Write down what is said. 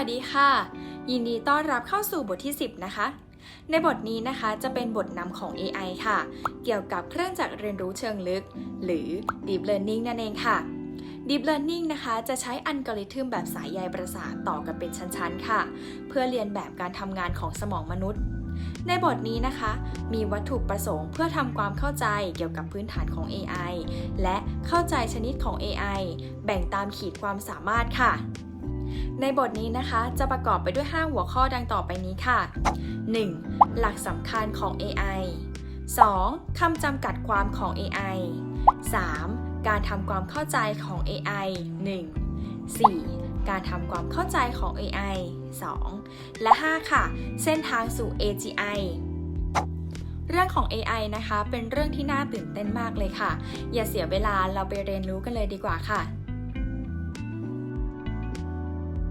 วัสดีค่ะ ยินดีต้อนรับเข้าสู่บทที่ 10 นะคะ ในบทนี้นะคะจะเป็นบทนำของ AI ค่ะ เกี่ยวกับเครื่องจักรเรียนรู้เชิงลึก หรือ Deep Learning นั่นเองค่ะ Deep Learning นะคะจะใช้อัลกอริทึมแบบสายใยประสาทต่อกันเป็นชั้นๆ ค่ะ เพื่อเรียนแบบการทำงานของสมองมนุษย์ในบทนี้นะคะ มีวัตถุประสงค์เพื่อทำความเข้าใจเกี่ยวกับพื้นฐานของ AI และเข้าใจชนิดของ AI แบ่งตามขีดความสามารถค่ะ ในบทนี้นะคะจะประกอบไปด้วย 5 หัวข้อดังต่อไปนี้ค่ะ 1. หลักสำคัญของ AI 2. คำจำกัดความของ AI 3. การทำความเข้าใจของ AI 1 4. การทำความเข้าใจของ AI 2 และ 5 ค่ะ เส้นทางสู่ AGI เรื่องของ AI นะคะ เป็นเรื่องที่น่าตื่นเต้นมากเลยค่ะ อย่าเสียเวลาเราไปเรียนรู้กันเลยดีกว่าค่ะ